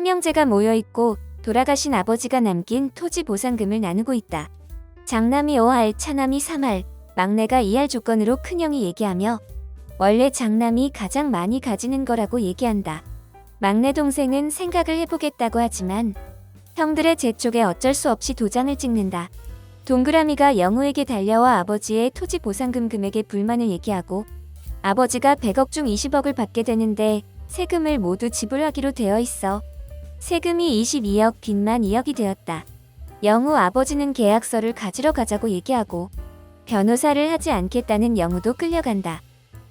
삼형제가 모여 있고 돌아가신 아버지가 남긴 토지 보상금을 나누고 있다. 장남이 5할, 차남이 3할, 막내가 2할 조건으로 큰형이 얘기하며 원래 장남이 가장 많이 가지는 거라고 얘기한다. 막내 동생은 생각을 해보겠다고 하지만 형들의 재촉에 어쩔 수 없이 도장을 찍는다. 동그라미가 영우에게 달려와 아버지의 토지 보상금 금액에 불만을 얘기하고 아버지가 100억 중 20억을 받게 되는데 세금을 모두 지불하기로 되어 있어. 세금이 22억, 빚만 2억이 되었다. 영우 아버지는 계약서를 가지러 가자고 얘기하고 변호사를 하지 않겠다는 영우도 끌려간다.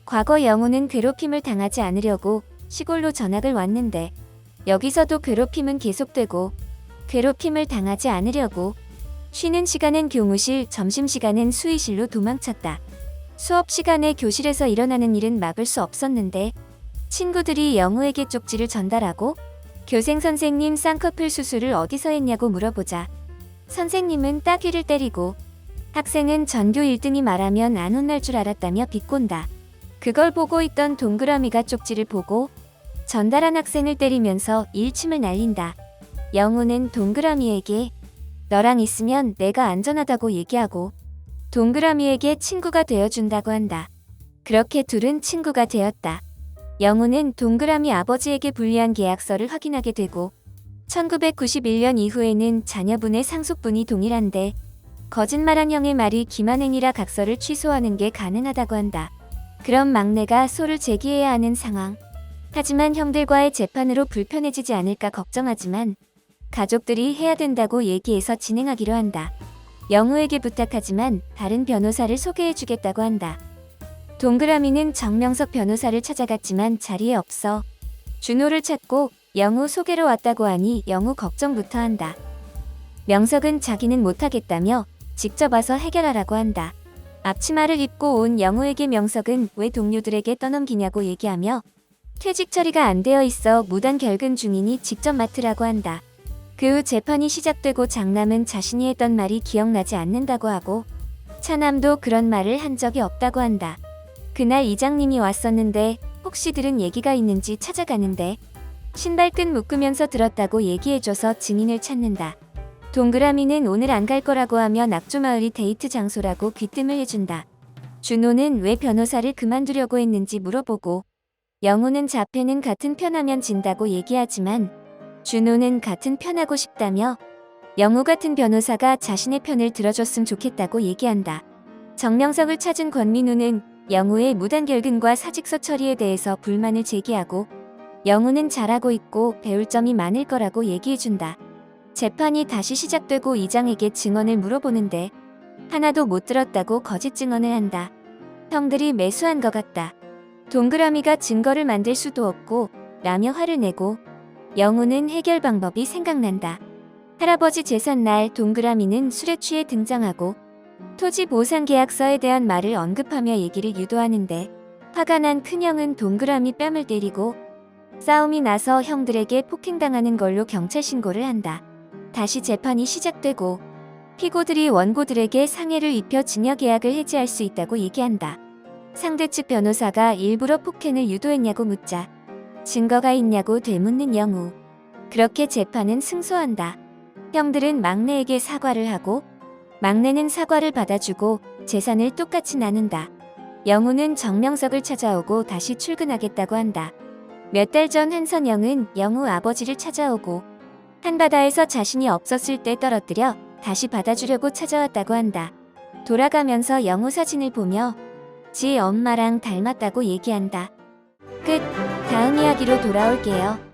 과거 영우는 괴롭힘을 당하지 않으려고 시골로 전학을 왔는데 여기서도 괴롭힘은 계속되고 괴롭힘을 당하지 않으려고 쉬는 시간엔 교무실, 점심시간엔 수의실로 도망쳤다. 수업 시간에 교실에서 일어나는 일은 막을 수 없었는데 친구들이 영우에게 쪽지를 전달하고 교생 선생님 쌍꺼풀 수술을 어디서 했냐고 물어보자 선생님은 따귀를 때리고 학생은 전교 1등이 말하면 안 혼날 줄 알았다며 비꼰다. 그걸 보고 있던 동그라미가 쪽지를 보고 전달한 학생을 때리면서 일침을 날린다. 영우는 동그라미에게 너랑 있으면 내가 안전하다고 얘기하고 동그라미에게 친구가 되어준다고 한다. 그렇게 둘은 친구가 되었다. 영우는 동그라미 아버지에게 불리한 계약서를 확인하게 되고 1991년 이후에는 자녀분의 상속분이 동일한데 거짓말한 형의 말이 기만행위라 각서를 취소하는 게 가능하다고 한다. 그럼 막내가 소를 제기해야 하는 상황. 하지만 형들과의 재판으로 불편해지지 않을까 걱정하지만 가족들이 해야 된다고 얘기해서 진행하기로 한다. 영우에게 부탁하지만 다른 변호사를 소개해주겠다고 한다. 동그라미는 정명석 변호사를 찾아갔지만 자리에 없어 준호를 찾고 영우 소개로 왔다고 하니 영우 걱정부터 한다. 명석은 자기는 못하겠다며 직접 와서 해결하라고 한다. 앞치마를 입고 온 영우에게 명석은 왜 동료들에게 떠넘기냐고 얘기하며 퇴직 처리가 안 되어 있어 무단 결근 중이니 직접 맡으라고 한다. 그 후 재판이 시작되고 장남은 자신이 했던 말이 기억나지 않는다고 하고 차남도 그런 말을 한 적이 없다고 한다. 그날 이장님이 왔었는데 혹시 들은 얘기가 있는지 찾아가는데 신발끈 묶으면서 들었다고 얘기해줘서 증인을 찾는다. 동그라미는 오늘 안 갈 거라고 하며 낙조마을이 데이트 장소라고 귀뜸을 해준다. 준호는 왜 변호사를 그만두려고 했는지 물어보고 영호는 자폐는 같은 편하면 진다고 얘기하지만 준호는 같은 편하고 싶다며 영호 같은 변호사가 자신의 편을 들어줬으면 좋겠다고 얘기한다. 정명석을 찾은 권민우는 영호의 무단 결근과 사직서 처리에 대해서 불만을 제기하고 영호는 잘하고 있고 배울 점이 많을 거라고 얘기해준다. 재판이 다시 시작되고 이장에게 증언을 물어보는데 하나도 못 들었다고 거짓 증언을 한다. 형들이 매수한 것 같다. 동그라미가 증거를 만들 수도 없고 라며 화를 내고 영우는 해결 방법이 생각난다. 할아버지 제삿날 동그라미는 술에 취해 등장하고 토지 보상 계약서에 대한 말을 언급하며 얘기를 유도하는데 화가 난 큰형은 동그라미 뺨을 때리고 싸움이 나서 형들에게 폭행당하는 걸로 경찰 신고를 한다. 다시 재판이 시작되고 피고들이 원고들에게 상해를 입혀 증여 계약을 해지할 수 있다고 얘기한다. 상대 측 변호사가 일부러 폭행을 유도했냐고 묻자 증거가 있냐고 되묻는 영우. 그렇게 재판은 승소한다. 형들은 막내에게 사과를 하고 막내는 사과를 받아주고 재산을 똑같이 나눈다. 영우는 정명석을 찾아오고 다시 출근하겠다고 한다. 몇 달 전 한선영은 영우 아버지를 찾아오고 한바다에서 자신이 없었을 때 떨어뜨려 다시 받아주려고 찾아왔다고 한다. 돌아가면서 영우 사진을 보며 지 엄마랑 닮았다고 얘기한다. 끝. 다음 이야기로 돌아올게요.